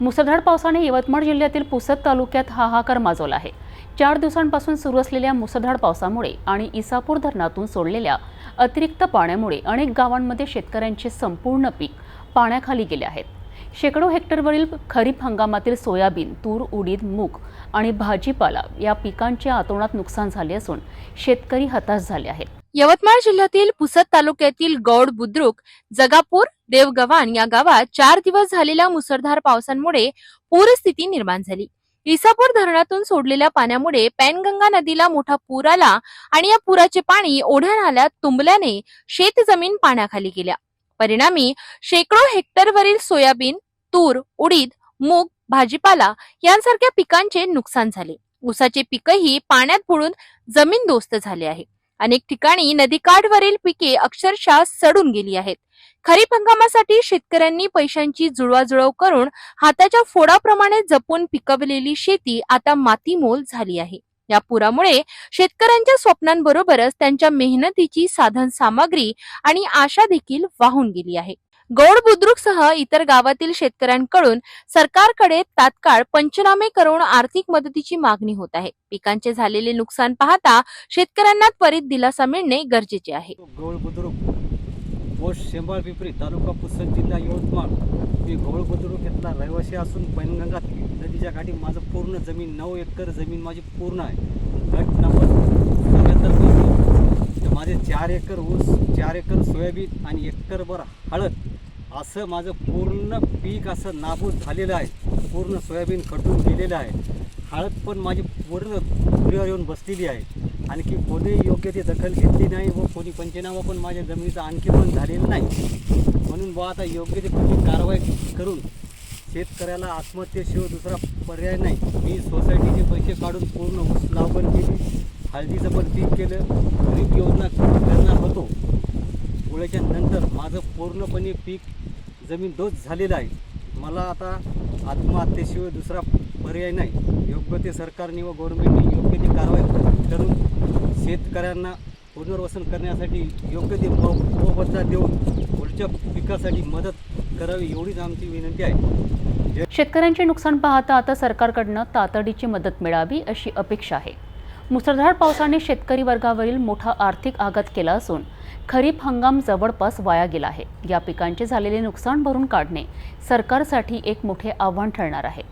मुसळधार पावसाने यवतमाळ जिल्ह्यातील पुसद तालुक्यात हाहाकार माजवला आहे. चार दिवसांपासून सुरू असलेल्या मुसळधार पावसामुळे आणि इसापूर धरणातून सोडलेल्या अतिरिक्त पाण्यामुळे अनेक गावांमध्ये शेतकऱ्यांचे संपूर्ण पीक पाण्याखाली गेले आहेत. शेकडो हेक्टरवरील खरीप हंगामातील सोयाबीन तूर उडीद मूग आणि भाजीपाला या पिकांचे आतोणात नुकसान झाले असून शेतकरी हताश झाले आहेत. यवतमाळ जिल्ह्यातील पुसद तालुक्यातील गौड बुद्रुक जगापूर देवगव्हाण या गावात चार दिवस झालेल्या मुसळधार पावसांमुळे पूरस्थिती निर्माण झाली. इसापूर धरणातून सोडलेल्या पाण्यामुळे पॅनगंगा नदीला मोठा पूर आला आणि या पुराचे पाणी ओढ्या नाल्यात तुंबल्याने शेतजमीन पाण्याखाली गेल्या. परिणामी शेकडो हेक्टरवरील सोयाबीन तूर उडीद मूग भाजीपाला यांसारख्या पिकांचे नुकसान झाले. उसाचे पीकही पाण्यात बुडून जमीनदोस्त झाले आहे. अनेक ठिकाणी नदीकाठवरील पिके अक्षरशः सडून गेली आहेत. खरीप हंगामासाठी शेतकऱ्यांनी पैशांची जुळवाजुळव करून हाताच्या फोडाप्रमाणे जपून पिकवलेली शेती आता मातीमोल झाली आहे. या पुरामुळे शेतकऱ्यांच्या स्वप्नांबरोबरच त्यांच्या मेहनतीची साधन सामग्री आणि आशा देखील वाहून गेली आहे. गौड बुद्रुकसह इतर गावातील शेतकऱ्यांकडून सरकारकडे तात्काळ पंचनामे करून आर्थिक मदतीची मागणी होत आहे. पिकांचे झालेले नुकसान पाहता शेतकऱ्यांना त्वरित दिलासा मिळणे गरजेचे आहे. गौड बुद्रुक पोस्ट शेंबाळ पिपरी तालुका पुसद जिल्हा यवतमाळ मी गौड बुद्रुक इथला रहिवासी असून पैनगंगा नदीच्या काठी माझं पूर्ण जमीन नऊ एकर जमीन माझी पूर्ण आहे गट नंबर चौऱ्याहत्तर पैकी तर माझे चार एकर ऊस चार एकर सोयाबीन आणि एकरभर हळद असं माझं पूर्ण पीक असं नाबूद झालेलं आहे. पूर्ण सोयाबीन खटून गेलेलं आहे. हळद पण माझी पूर्ण पुरीवर येऊन बसलेली आहे. आणखी कोणीही योग्य ती दखल घेतली नाही व कोणी पंचनामा पण माझ्या जमिनीचा आणखी पण झालेला नाही. म्हणून बुवा आता योग्य ती कुठली कारवाई करून शेतकऱ्याला आत्महत्येशिवाय दुसरा पर्याय नाही. मी सोसायटीचे पैसे काढून पूर्ण ऊस लावण केली हळदीचं पण पीक केलं गरीब योजना गोळ्याच्या नंतर माझं पूर्णपणे पीक जमीन दोष झालेलं आहे. मला आता आत्महत्येशिवाय दुसरा पर्याय नाही. योग्य ते सरकारने व गव्हर्नमेंटने योग्य ती कारवाई करून शेतकऱ्यांना पुनर्वसन करण्यासाठी योग्य ते मोबदला देऊन पुढच्या पिकासाठी मदत करावी एवढीच आमची विनंती आहे. शेतकऱ्यांचे नुकसान पाहता आता सरकारकडनं तातडीची मदत मिळावी अशी अपेक्षा आहे. मुसळधार पावसाने शेतकरी वर्गावरील मोठा आर्थिक आघात केला असून खरीप हंगाम जवळपास वाया गेला आहे. या पिकांचे झालेले नुकसान भरून काढणे सरकारसाठी एक मोठे आव्हान ठरणार आहे.